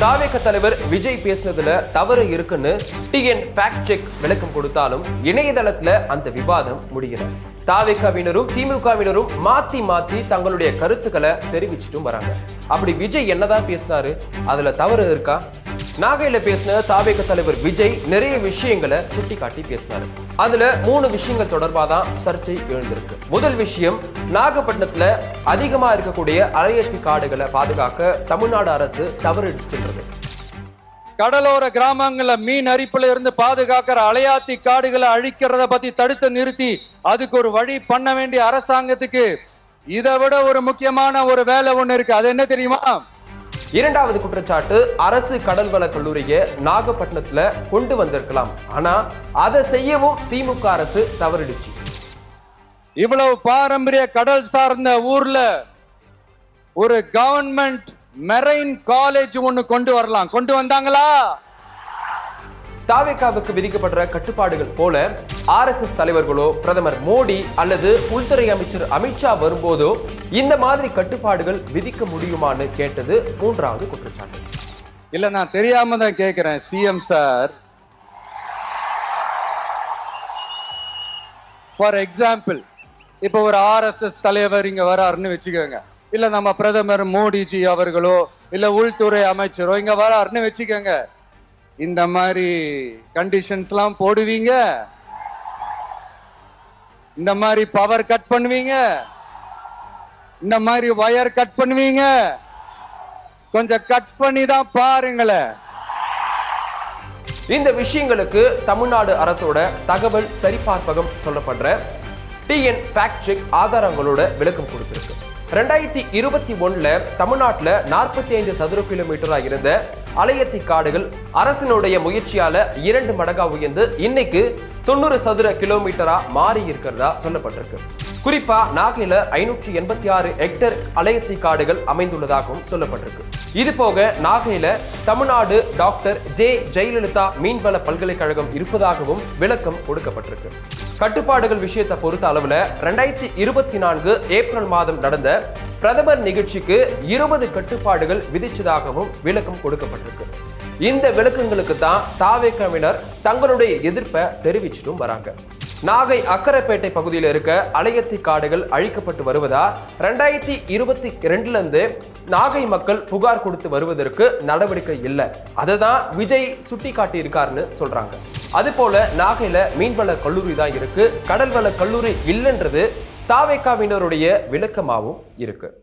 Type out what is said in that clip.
தாவேக தலைவர் விஜய் பேசினதுல தவறு இருக்குன்னு டிஎன் ஃபேக்ட் செக் விளக்கம் கொடுத்தாலும் இணையதளத்துல அந்த விவாதம் முடியல. தாவேகாவினரும் திமுகவினரும் மாத்தி மாத்தி தங்களுடைய கருத்துக்களை தெரிவிச்சிட்டும் வராங்க. அப்படி விஜய் என்னதான் பேசினாரு? அதுல தவறு இருக்கா? நாகையில பேசின தாவேக தலைவர் விஜய் நிறைய விஷயங்களை சுட்டி காட்டி பேசினாரு. அதுல மூணு விஷயங்கள் தொடர்பா தான் சர்ச்சை எழுந்திருக்கு. முதல் விஷயம் நாகப்பட்டினத்துல அதிகமா இருக்கக்கூடிய அலையத்தி காடுகளை பாதுகாக்க தமிழ்நாடு அரசு தவறிடுச்சுன்றது கடலோர கிராமங்கள மீன் அரிப்புல இருந்து பாதுகாக்கிற அலையாத்தி காடுகளை அழிக்கிறத பத்தி தடுத்து நிறுத்தி அதுக்கு ஒரு வழி பண்ண வேண்டிய அரசாங்கத்துக்கு இதை விட ஒரு முக்கியமான ஒரு வேலை ஒண்ணு இருக்கு. அது என்ன தெரியுமா? இரண்டாவது குற்றச்சாட்டு அரசு கடல்வள கல்லூரியை நாகப்பட்டினத்துல கொண்டு வந்திருக்கலாம். ஆனா அதை செய்யவும் திமுக அரசு தவறிடுச்சு. இவ்வளவு பாரம்பரிய கடல் சார்ந்த ஊர்ல ஒரு கவர்மெண்ட் மெரைன் காலேஜ் ஒண்ணு கொண்டு வரலாம். கொண்டு வந்தாங்களா? தாவேகாவுக்கு விதிக்கப்படுற கட்டுப்பாடுகள் போல ஆர்எஸ்எஸ் தலைவர்களோ பிரதமர் மோடி அல்லது உள்துறை அமைச்சர் அமித்ஷா வரும்போதோ இந்த மாதிரி கட்டுப்பாடுகள் விதிக்க முடியுமான்னு கேட்டது மூன்றாவது குற்றச்சாட்டு. இல்ல நான் தெரியாம தான் கேட்கிறேன் சிஎம் சார் ஃபார் எக்ஸாம்பிள் இப்போ ஒரு ஆர்எஸ்எஸ் தலைவர் இங்க வராருன்னு வச்சுக்கோங்க. இல்ல நம்ம பிரதமர் மோடிஜி அவர்களோ இல்ல உள்துறை அமைச்சரோ இங்க வராருன்னு வச்சுக்கோங்க. இந்த மாதிரி கண்டிஷன்ஸ்லாம் போடுவீங்க? இந்த மாதிரி பவர் கட் பண்ணுவீங்க? இந்த மாதிரி வயர் கட் பண்ணுவீங்க? கொஞ்சம் கட் பண்ணி தான் பாருங்களேன். இந்த விஷயங்களுக்கு தமிழ்நாடு அரசோட தகவல் சரிபார்ப்பகம் சொல்லப்படுற டிஎன் ஃபேக்ட் செக் ஆதாரங்களோட விளக்கம் கொடுத்திருக்கு. ரெண்டாயிரத்தி இருபத்தி ஒன்றில் தமிழ்நாட்டில் நாற்பத்தி ஐந்து சதுர கிலோமீட்டராக இருந்த அலையத்தி காடுகள் அரசினுடைய முயற்சியால இரண்டு மடங்கா உயர்ந்து இன்னைக்கு தொண்ணூறு சதுர கிலோமீட்டரா மாறி இருக்கிறதா சொல்லப்பட்டிருக்கு. குறிப்பா நாகையில் ஐநூற்றி எண்பத்தி ஆறு ஹெக்டர் அலையத்தி காடுகள் அமைந்துள்ளதாகவும் சொல்லப்பட்டிருக்கு. இது போக நாகையில் தமிழ்நாடு டாக்டர் ஜே ஜெயலலிதா மீன்வள பல்கலைக்கழகம் இருப்பதாகவும் விளக்கம் கொடுக்கப்பட்டிருக்கு. கட்டுப்பாடுகள் விஷயத்தை பொறுத்த அளவுல ரெண்டாயிரத்தி இருபத்தி நான்கு ஏப்ரல் மாதம் நடந்த பிரதமர் நிகழ்ச்சிக்கு இருபது கட்டுப்பாடுகள் விதிச்சதாகவும் விளக்கம் கொடுக்கப்பட்டிருக்கு. இந்த விளக்கங்களுக்கு தான் தாவேக்கவினர் தங்களுடைய எதிர்ப்பை தெரிவிச்சிட்டும் வராங்க. நாகை அக்கரைப்பேட்டை பகுதியில் இருக்க அலையத்தி காடுகள் அழிக்கப்பட்டு வருவதா? ரெண்டாயிரத்தி இருபத்தி ரெண்டுலேருந்து நாகை மக்கள் புகார் கொடுத்து வருவதற்கு நடவடிக்கை இல்லை. அதை தான் விஜய் சுட்டி காட்டியிருக்காருன்னு இருக்காருன்னு சொல்றாங்க நாகையில் மீன்வள கல்லூரி தான் இருக்கு. கடல்வள கல்லூரி இல்லைன்றது தாவேக்காவினருடைய விளக்கமாகவும் இருக்குது